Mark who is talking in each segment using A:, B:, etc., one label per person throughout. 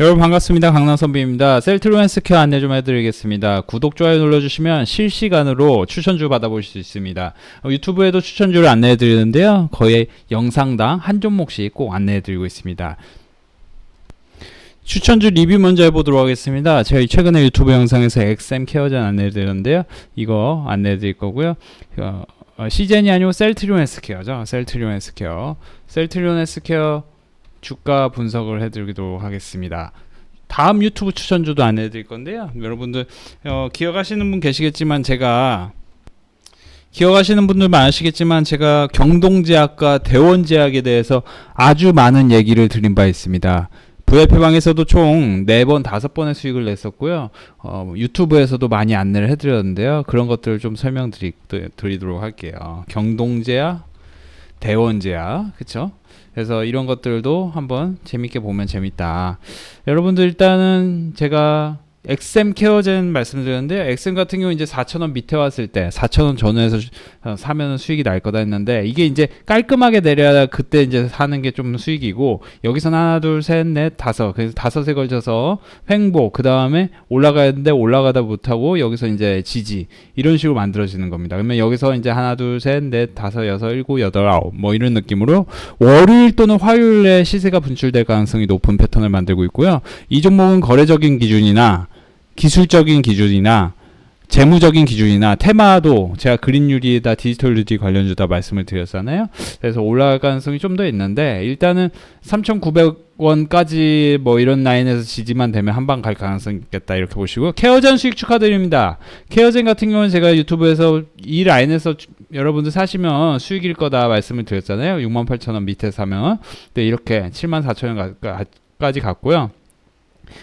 A: 여러분 반갑습니다. 강남선비입니다. 셀트로엔 스퀘어 안내 좀 해드리겠습니다. 구독, 좋아요 눌러주시면 실시간으로 추천주 받아보실 수 있습니다. 어, 유튜브에도 추천주를 안내해드리는데요. 거의 영상당 한 종목씩 꼭 안내해드리고 있습니다. 추천주 리뷰 먼저 해보도록 하겠습니다. 제가 최근에 유튜브 영상에서 XM 케어전 안내해드렸는데요. 이거 안내해드릴 거고요. 어, 어, 시젠이 아니고 셀트리온 헬스케어죠. 셀트리온 헬스케어. 셀트리온 헬스케어 주가 분석을 해드리도록 하겠습니다. 다음 유튜브 추천주도 안내해드릴 건데요. 여러분들 어, 기억하시는 분 계시겠지만 제가 기억하시는 분들 많으시겠지만 제가 경동제약과 대원제약에 대해서 아주 많은 얘기를 드린 바 있습니다. VIP방에서도 총 4번, 5번의 수익을 냈었고요. 어, 유튜브에서도 많이 안내를 해드렸는데요. 그런 것들을 좀 설명드리도록 할게요. 경동제약, 대원제약, 그쵸? 그래서 이런 것들도 한번 재밌게 보면 재밌다. 여러분들 일단은 제가 엑셈 케어젠 말씀드렸는데요. 엑셈 같은 경우 이제 4,000원 밑에 왔을 때 4,000원 전후에서 어, 사면 수익이 날 거다 했는데 이게 이제 깔끔하게 내려야 그때 이제 사는 게 좀 수익이고 여기서 하나 둘셋넷 다섯 그래서 다섯에 걸쳐서 횡보 그 다음에 올라가야 되는데 올라가다 못하고 여기서 이제 지지 이런 식으로 만들어지는 겁니다. 그러면 여기서 이제 하나 둘셋넷 다섯 여섯 일곱 여덟 아홉 뭐 이런 느낌으로 월요일 또는 화요일에 시세가 분출될 가능성이 높은 패턴을 만들고 있고요. 이 종목은 거래적인 기준이나 기술적인 기준이나 재무적인 기준이나 테마도 제가 그린 유리에다 디지털 유리 관련주다 말씀을 드렸잖아요. 그래서 올라갈 가능성이 좀 더 있는데 일단은 3,900원까지 뭐 이런 라인에서 지지만 되면 한 방 갈 가능성이 있겠다 이렇게 보시고요. 케어젠 수익 축하드립니다. 케어젠 같은 경우는 제가 유튜브에서 이 라인에서 주- 여러분들 사시면 수익일 거다 말씀을 드렸잖아요. 68,000원 밑에 사면 근데 이렇게 74,000원까지 갔고요.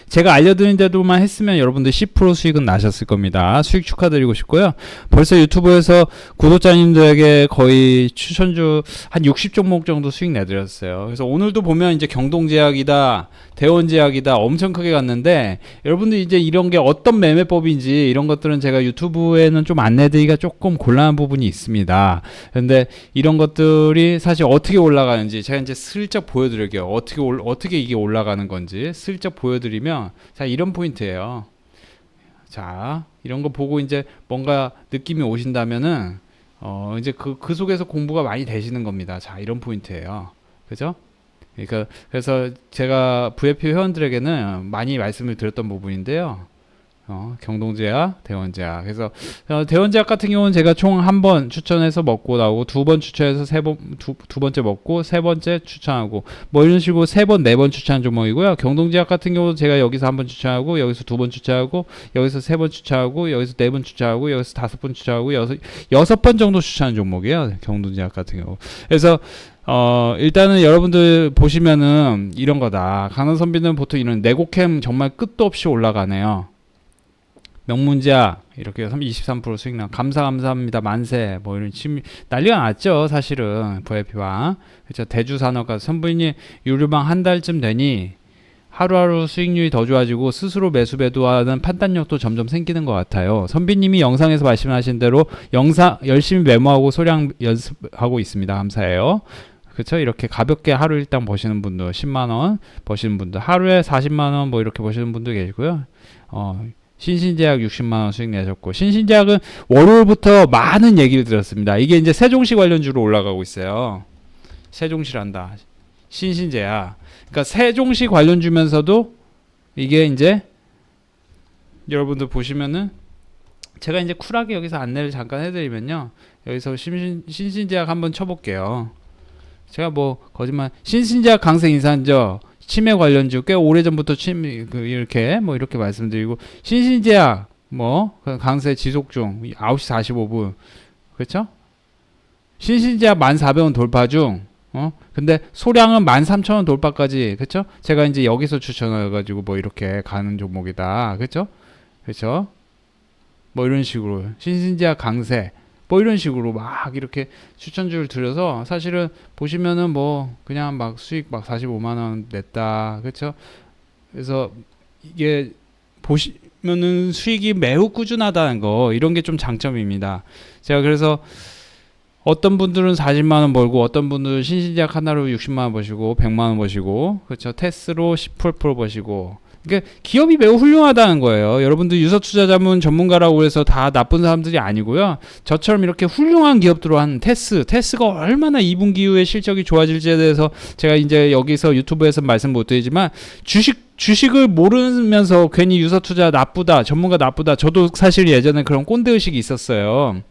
A: 제가 알려드린 대로만 했으면 여러분들 10% 수익은 나셨을 겁니다. 수익 축하드리고 싶고요. 벌써 유튜브에서 구독자님들에게 거의 추천주 한 60종목 정도 수익 내드렸어요. 그래서 오늘도 보면 이제 경동제약이다, 대원제약이다 엄청 크게 갔는데 여러분들 이제 이런 게 어떤 매매법인지 이런 것들은 제가 유튜브에는 좀 안내드리기가 조금 곤란한 부분이 있습니다. 근데 이런 것들이 사실 어떻게 올라가는지 제가 이제 슬쩍 보여드릴게요. 어떻게 올, 어떻게 이게 올라가는 건지 슬쩍 보여드리 면 자 이런 포인트예요. 자 이런 거 보고 이제 뭔가 느낌이 오신다면은 어 이제 그그 속에서 공부가 많이 되시는 겁니다. 자 이런 포인트예요. 그죠? 그러니까 그래서 제가 VIP 회원들에게는 많이 말씀을 드렸던 부분인데요. 어, 경동제약, 대원제약. 그래서 어, 대원제약 같은 경우는 제가 총 한 번 추천해서 먹고 나오고 두 번 추천해서 세번두 두 번째 먹고 세 번째 추천하고 뭐 이런 식으로 세 번 네 번 추천한 종목이고요. 경동제약 같은 경우도 제가 여기서 한 번 추천하고 여기서 두 번 추천하고 여기서 세 번 추천하고 여기서 네 번 추천하고 여기서 다섯 번 추천하고 여섯 여섯 번 정도 추천한 종목이에요. 경동제약 같은 경우. 그래서 어, 일단은 여러분들 보시면은 이런 거다. 강원 선비는 보통 이런 네고캠 정말 끝도 없이 올라가네요. 명문제약 이렇게 23% 수익 나 감사 감사합니다 만세 뭐 이런 침 난리가 났죠 사실은 VIP와 그렇죠 대주 산업과 선부인이 유류방 한 달쯤 되니 하루하루 수익률이 더 좋아지고 스스로 매수 배도하는 판단력도 점점 생기는 것 같아요. 선비님이 영상에서 말씀하신 대로 영상 열심히 메모하고 소량 연습하고 있습니다. 감사해요. 그렇죠? 이렇게 가볍게 하루 일당 버시는 분들 10만 원 버시는 분들 하루에 40만 원 뭐 이렇게 버시는 분도 계시고요. 어, 신신제약 60만 원 수익 내셨고 신신제약은 월요일부터 많은 얘기를 들었습니다. 이게 이제 세종시 관련주로 올라가고 있어요. 세종시란다. 신신제약. 그러니까 세종시 관련주면서도 이게 이제 여러분들 보시면은 제가 이제 쿨하게 여기서 안내를 잠깐 해드리면요. 여기서 신신, 신신제약 한번 쳐볼게요. 제가 뭐 거짓말 신신제약 강세 인산저 치매 관련주 꽤 오래전부터 치매 그 이렇게 뭐 이렇게 말씀드리고 신신제약 뭐 강세 지속 중 9시 45분 그렇죠? 신신제약 1,400원 돌파 중 어? 근데 소량은 13,000원 돌파까지 그렇죠? 제가 이제 여기서 추천해 가지고 뭐 이렇게 가는 종목이다. 그렇죠? 그렇죠? 뭐 이런 식으로 신신제약 강세 뭐 이런 식으로 막 이렇게 추천주를 드려서 사실은 보시면은 뭐 그냥 막 수익 막 45만 원 냈다. 그렇죠? 그래서 이게 보시면은 수익이 매우 꾸준하다는 거 이런 게 좀 장점입니다. 제가 그래서 어떤 분들은 40만 원 벌고 어떤 분들은 신신제약 하나로 60만 원 버시고 100만 원 버시고 그렇죠 테스로 10% 버시고 그러니까 기업이 매우 훌륭하다는 거예요. 여러분들 유서 투자 자문 전문가라고 해서 다 나쁜 사람들이 아니고요. 저처럼 이렇게 훌륭한 기업들로 한 테스, 테스가 얼마나 2분기 이후에 실적이 좋아질지에 대해서 제가 이제 여기서 유튜브에서 말씀 못 드리지만 주식 주식을 모르면서 괜히 유서 투자 나쁘다, 전문가 나쁘다. 저도 사실 예전에 그런 꼰대 의식이 있었어요.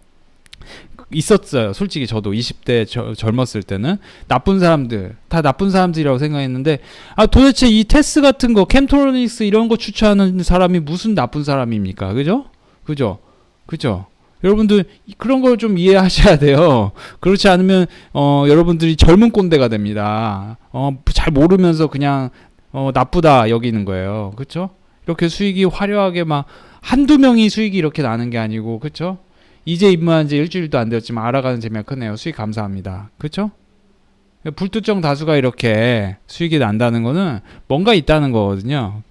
A: 있었어요. 솔직히 저도 20대 저, 젊었을 때는 나쁜 사람들 다 나쁜 사람들이라고 생각했는데 아 도대체 이 테스 같은 거 캠토로닉스 이런 거 추천하는 사람이 무슨 나쁜 사람입니까? 그죠? 그죠? 그죠? 여러분들 그런 걸 좀 이해하셔야 돼요. 그렇지 않으면 어 여러분들이 젊은 꼰대가 됩니다. 어 잘 모르면서 그냥 어 나쁘다 여기는 거예요. 그렇죠? 이렇게 수익이 화려하게 막 한두 명이 수익이 이렇게 나는 게 아니고 그렇죠? 이제 입문한 지 일주일도 안 되었지만 알아가는 재미가 크네요. 수익 감사합니다. 그렇죠? 불특정 다수가 이렇게 수익이 난다는 거는 뭔가 있다는 거거든요.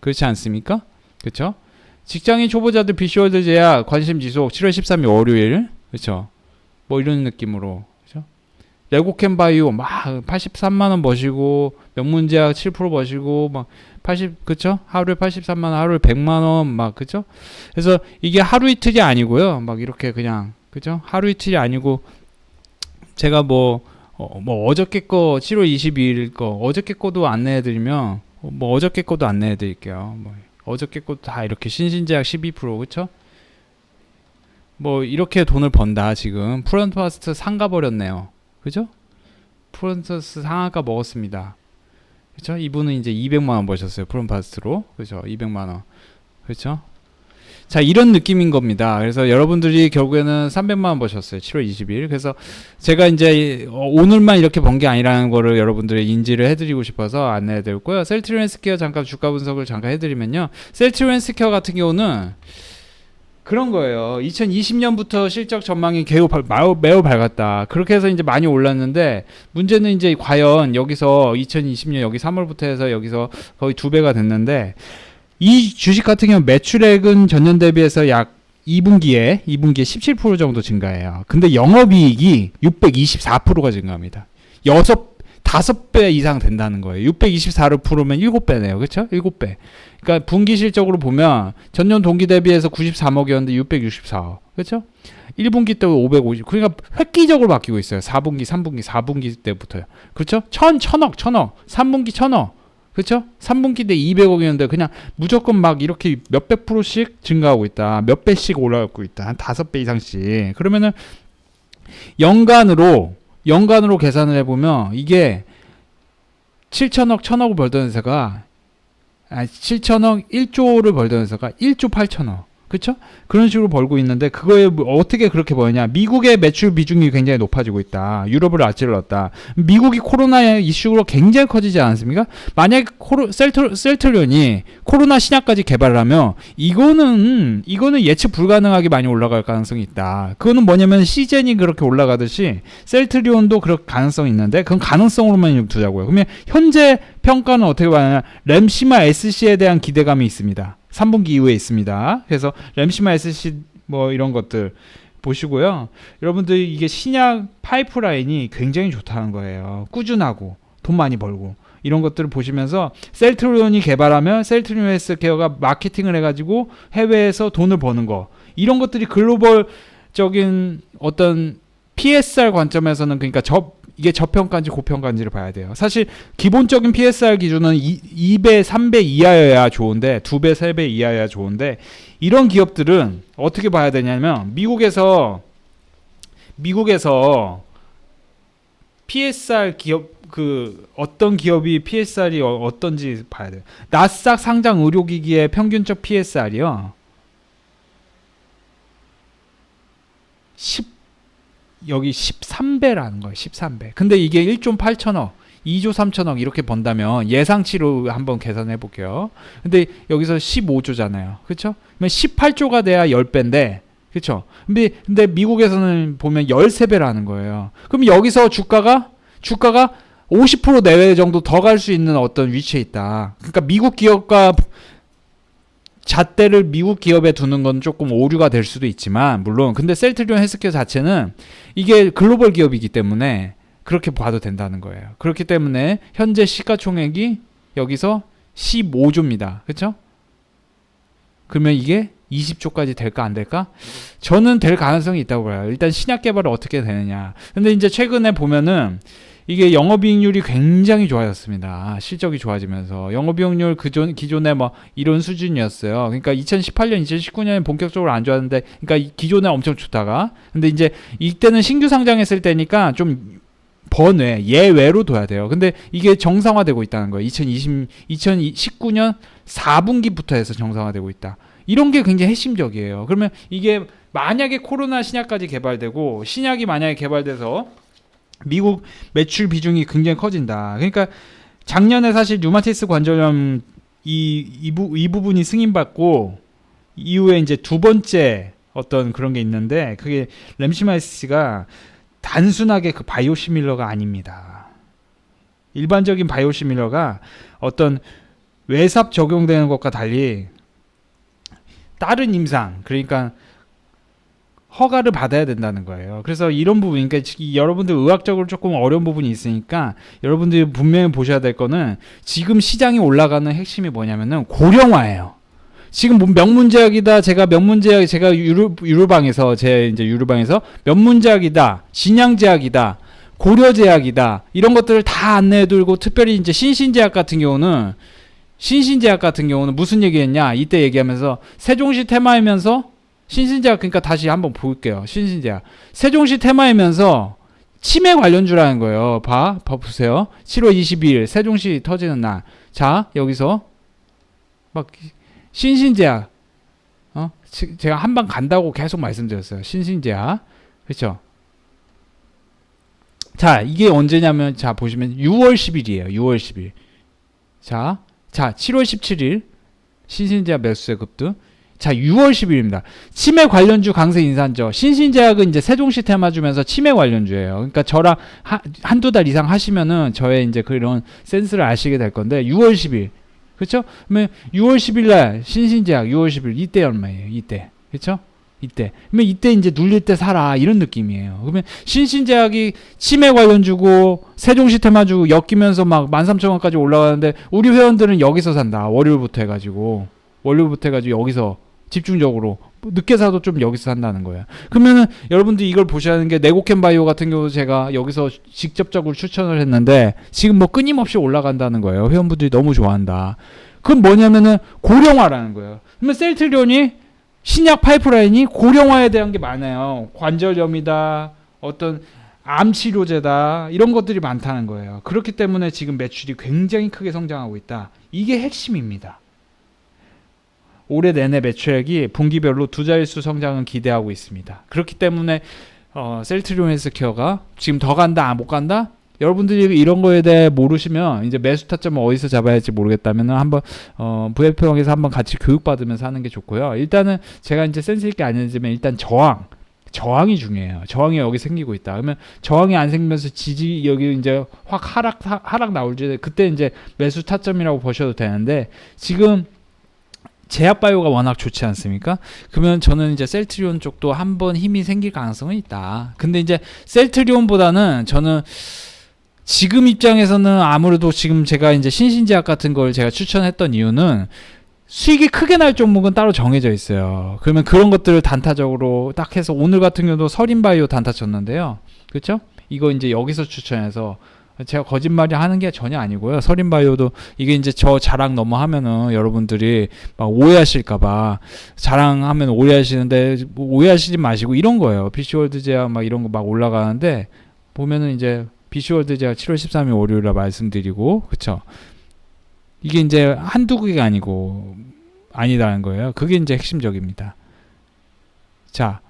A: 그렇지 않습니까? 그렇죠? 직장인 초보자들 비쇼월드 제약 관심 지속 7월 13일 월요일 그렇죠? 뭐 이런 느낌으로? 레고캠 바이오 막 83만 원 버시고 명문제약 7% 버시고 막 80 그쵸? 하루에 83만 원, 하루에 100만 원 막 그쵸? 그래서 이게 하루 이틀이 아니고요. 막 이렇게 그냥 그죠? 하루 이틀이 아니고 제가 뭐 어, 뭐 어저께 거 7월 22일 거 어저께 거도 안내해 드리면 뭐 어저께 거도 안내해 드릴게요. 뭐 어저께 것도 다 이렇게 신신제약 12% 그쵸? 뭐 이렇게 돈을 번다 지금 프런트파스트 상가 버렸네요. 그죠? 프런트파스트 상한가 먹었습니다. 그렇죠? 이분은 이제 200만 원 버셨어요. 프롬파스트로. 그렇죠? 200만 원. 그렇죠? 자, 이런 느낌인 겁니다. 그래서 여러분들이 결국에는 300만 원 버셨어요. 7월 20일. 그래서 제가 이제 어, 오늘만 이렇게 번 게 아니라는 거를 여러분들의 인지를 해드리고 싶어서 안내해 드렸고요. 셀트리온 스퀘어 잠깐 주가 분석을 잠깐 해드리면요. 셀트리온 스퀘어 같은 경우는 그런 거예요. 2020년부터 실적 전망이 매우, 매우, 밝았다. 그렇게 해서 이제 많이 올랐는데 문제는 이제 과연 여기서 2020년 여기 3월부터 해서 여기서 거의 두 배가 됐는데 이 주식 같은 경우 매출액은 전년 대비해서 약 2분기에 2분기에 17% 정도 증가해요. 근데 영업이익이 624%가 증가합니다. 여섯 다섯 배 이상 된다는 거예요. 624를 풀으면 7배네요. 그렇죠? 7배. 그러니까 분기 실적으로 보면 전년 동기 대비해서 93억이었는데 664억. 그렇죠? 1분기 때 550. 그러니까 획기적으로 바뀌고 있어요. 4분기, 3분기, 4분기 때부터요. 그렇죠? 천, 천억, 천억. 3분기 천억. 그렇죠? 3분기 때 200억이었는데 그냥 무조건 막 이렇게 몇백 프로씩 증가하고 있다. 몇 배씩 올라가고 있다. 한 다섯 배 이상씩. 그러면은 연간으로 연간으로 계산을 해보면 이게 7천억, 천억을 벌던 회사가 아, 7천억 1조를 벌던 회사가 1조 8천억. 그렇죠? 그런 식으로 벌고 있는데 그거에 뭐 어떻게 그렇게 벌냐? 미국의 매출 비중이 굉장히 높아지고 있다. 유럽을 아찔렀다. 미국이 코로나 이슈로 굉장히 커지지 않았습니까? 만약 셀트 셀트리온이 코로나 신약까지 개발을 하면 이거는 이거는 예측 불가능하게 많이 올라갈 가능성이 있다. 그거는 뭐냐면 시젠이 그렇게 올라가듯이 셀트리온도 그럴 가능성이 있는데 그건 가능성으로만 두자고요. 그러면 현재 평가는 어떻게 봐냐? 램시마 SC에 대한 기대감이 있습니다. 3분기 이후에 있습니다. 그래서 램시마 SC 뭐 이런 것들 보시고요. 여러분들 이게 신약 파이프라인이 굉장히 좋다는 거예요. 꾸준하고 돈 많이 벌고 이런 것들을 보시면서 셀트리온이 개발하면 셀트리온 헬스케어가 마케팅을 해가지고 해외에서 돈을 버는 거 이런 것들이 글로벌적인 어떤 PSR 관점에서는 그러니까 저 이게 저평가인지 고평가인지를 봐야 돼요. 사실 기본적인 PSR 기준은 2, 배 3배 이하여야 좋은데 2배, 3배 이하여야 좋은데 이런 기업들은 어떻게 봐야 되냐면 미국에서 미국에서 PSR 기업 그 어떤 기업이 PSR이 어, 떤지 봐야 돼요. 나스닥 상장 의료기기의 평균적 PSR이요. 10 여기 13배라는 거예요. 13배. 근데 이게 1조 8천억, 2조 3천억 이렇게 번다면 예상치로 한번 계산해 볼게요. 근데 여기서 15조잖아요. 그렇죠? 그러면 18조가 돼야 10배인데 그렇죠? 근데 근데 미국에서는 보면 13배라는 거예요. 그럼 여기서 주가가 주가가 50% 내외 정도 더 갈 수 있는 어떤 위치에 있다. 그러니까 미국 기업과 잣대를 미국 기업에 두는 건 조금 오류가 될 수도 있지만 물론 근데 셀트리온 헬스케어 자체는 이게 글로벌 기업이기 때문에 그렇게 봐도 된다는 거예요. 그렇기 때문에 현재 시가총액이 여기서 15조입니다. 그렇죠? 그러면 이게 20조까지 될까 안 될까? 저는 될 가능성이 있다고 봐요. 일단 신약 개발이 어떻게 되느냐. 근데 이제 최근에 보면은 이게 영업이익률이 굉장히 좋아졌습니다. 실적이 좋아지면서 영업이익률 그전 기존에 뭐 이런 수준이었어요. 그러니까 2018년, 2019년에 본격적으로 안 좋았는데, 그러니까 이 기존에 엄청 좋다가, 근데 이제 이때는 신규 상장했을 때니까 좀 번외 예외로 둬야 돼요. 근데 이게 정상화되고 있다는 거예요. 2020, 2019년 4분기부터 해서 정상화되고 있다. 이런 게 굉장히 핵심적이에요. 그러면 이게 만약에 코로나 신약까지 개발되고 신약이 만약에 개발돼서 미국 매출 비중이 굉장히 커진다. 그러니까 작년에 사실 류마티스 관절염 이, 이, 부, 이 부분이 승인받고 이후에 이제 두 번째 어떤 그런 게 있는데 그게 램시마이스가 단순하게 그 바이오시밀러가 아닙니다. 일반적인 바이오시밀러가 어떤 외삽 적용되는 것과 달리 다른 임상 그러니까 허가를 받아야 된다는 거예요. 그래서 이런 부분, 그러니까 여러분들 의학적으로 조금 어려운 부분이 있으니까 여러분들이 분명히 보셔야 될 거는 지금 시장이 올라가는 핵심이 뭐냐면은 고령화예요. 지금 뭐 명문제약이다. 제가 명문제약, 제가 유루, 유루방에서 제 이제 유루방에서 명문제약이다, 진양제약이다, 고려제약이다 이런 것들을 다 안내해두고 특별히 이제 신신제약 같은 경우는 신신제약 같은 경우는 무슨 얘기했냐 이때 얘기하면서 세종시 테마이면서 신신제약 그러니까 다시 한번 볼게요. 신신제약 세종시 테마이면서 치매 관련주라는 거예요. 봐, 봐 보세요. 7월 22일 세종시 터지는 날. 자 여기서 막 신신제약 어 제가 한 방 간다고 계속 말씀드렸어요. 신신제약 그렇죠. 자 이게 언제냐면 자 보시면 6월 10일이에요. 6월 10일. 자, 자 7월 17일 신신제약 매수세 급등. 자, 6월 10일입니다. 치매 관련주 강세 인산죠. 신신제약은 이제 세종시 테마 주면서 치매 관련주예요. 그러니까 저랑 하, 한두 달 이상 하시면은 저의 이제 그런 센스를 아시게 될 건데 6월 10일. 그렇죠? 그러면 6월 10일 날 신신제약 6월 10일 이때 얼마예요? 이때. 그렇죠? 이때. 그러면 이때 이제 눌릴 때 사라 이런 느낌이에요. 그러면 신신제약이 치매 관련주고 세종시 테마주 엮이면서 막 13,000원까지 올라가는데 우리 회원들은 여기서 산다. 월요일부터 해 가지고 월요일부터 해 가지고 여기서 집중적으로 늦게 사도 좀 여기서 산다는 거예요. 그러면은 여러분들이 이걸 보셔야 하는 게 네고캔 바이오 같은 경우 제가 여기서 직접적으로 추천을 했는데 지금 뭐 끊임없이 올라간다는 거예요. 회원분들이 너무 좋아한다. 그건 뭐냐면은 고령화라는 거예요. 그러면 셀트리온이 신약 파이프라인이 고령화에 대한 게 많아요. 관절염이다, 어떤 암 치료제다 이런 것들이 많다는 거예요. 그렇기 때문에 지금 매출이 굉장히 크게 성장하고 있다. 이게 핵심입니다. 올해 내내 매출액이 분기별로 두 자릿수 성장은 기대하고 있습니다. 그렇기 때문에 어, 셀트리온 헬스케어가 지금 더 간다, 아, 못 간다? 여러분들이 이런 거에 대해 모르시면 이제 매수 타점을 어디서 잡아야 할지 모르겠다면 한번 어, VF형에서 한번 같이 교육받으면서 하는 게 좋고요. 일단은 제가 이제 센스 있게 아니지만 일단 저항 저항이 중요해요. 저항이 여기 생기고 있다. 그러면 저항이 안 생기면서 지지 여기 이제 확 하락 하락 나올지 그때 이제 매수 타점이라고 보셔도 되는데 지금 제약바이오가 워낙 좋지 않습니까? 그러면 저는 이제 셀트리온 쪽도 한번 힘이 생길 가능성은 있다. 근데 이제 셀트리온보다는 저는 지금 입장에서는 아무래도 지금 제가 이제 신신제약 같은 걸 제가 추천했던 이유는 수익이 크게 날 종목은 따로 정해져 있어요. 그러면 그런 것들을 단타적으로 딱 해서 오늘 같은 경우도 서린바이오 단타 쳤는데요. 그렇죠? 이거 이제 여기서 추천해서 제가 거짓말이 하는 게 전혀 아니고요. 서린 바이오도 이게 이제 저 자랑 너무 하면은 여러분들이 막 오해하실까봐 자랑하면 오해하시는데 뭐 오해하시지 마시고 이런 거예요. PC월드 제약 막 이런 거 막 올라가는데 보면은 이제 PC월드 제약 7월 13일 월요일에 말씀드리고 그쵸 이게 이제 한두 개가 아니고 아니다는 거예요. 그게 이제 핵심적입니다. 자,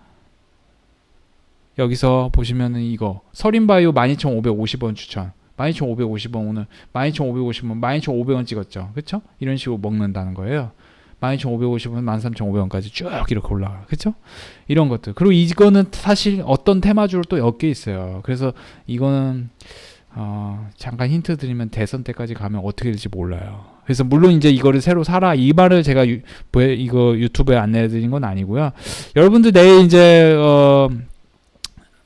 A: 여기서 보시면은 이거 서린바이오 12,550원 추천. 12,550원 오늘 12,550원, 12,500원 찍었죠. 그렇죠? 이런 식으로 먹는다는 거예요. 12,550원, 13,500원까지 쭉 이렇게 올라가. 그렇죠? 이런 것들. 그리고 이거는 사실 어떤 테마주로 또 엮여 있어요. 그래서 이거는 어, 잠깐 힌트 드리면 대선 때까지 가면 어떻게 될지 몰라요. 그래서 물론 이제 이거를 새로 사라 이 말을 제가 유, 뭐, 이거 유튜브에 안내해 드린 건 아니고요. 여러분들 내일 이제 어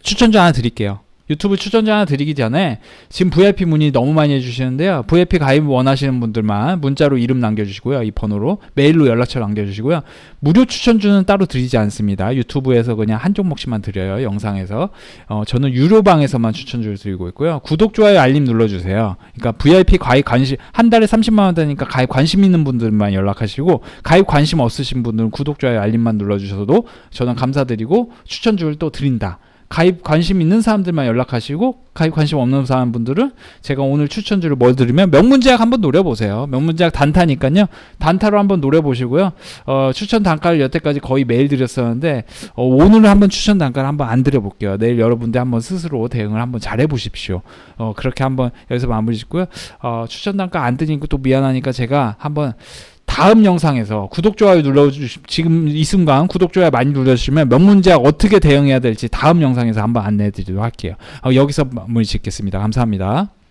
A: 추천주 하나 드릴게요. 유튜브 추천자 하나 드리기 전에 지금 VIP 문의 너무 많이 해주시는데요. VIP 가입 원하시는 분들만 문자로 이름 남겨주시고요. 이 번호로 메일로 연락처 남겨주시고요. 무료 추천주는 따로 드리지 않습니다. 유튜브에서 그냥 한 종목씩만 드려요. 영상에서 어, 저는 유료방에서만 추천주를 드리고 있고요. 구독 좋아요 알림 눌러주세요. 그러니까 VIP 가입 관심 한 달에 30만 원 되니까 가입 관심 있는 분들만 연락하시고 가입 관심 없으신 분들은 구독 좋아요 알림만 눌러주셔도 저는 감사드리고 추천주를 또 드린다. 가입 관심 있는 사람들만 연락하시고 가입 관심 없는 사람 분들은 제가 오늘 추천주를 뭘 드리면 명문제약 한번 노려보세요. 명문제약 단타니까요. 단타로 한번 노려보시고요. 어, 추천 단가를 여태까지 거의 매일 드렸었는데 어, 오늘은 한번 추천 단가를 한번 안 드려볼게요. 내일 여러분들 한번 스스로 대응을 한번 잘해보십시오. 어, 그렇게 한번 여기서 마무리 짓고요. 어, 추천 단가 안 드리니까 또 미안하니까 제가 한번 다음 영상에서 구독 좋아요 눌러주시 지금 이 순간 구독 좋아요 많이 눌러주시면 명문제약 어떻게 대응해야 될지 다음 영상에서 한번 안내해 드리도록 할게요. 어, 여기서 마무리 짓겠습니다. 감사합니다.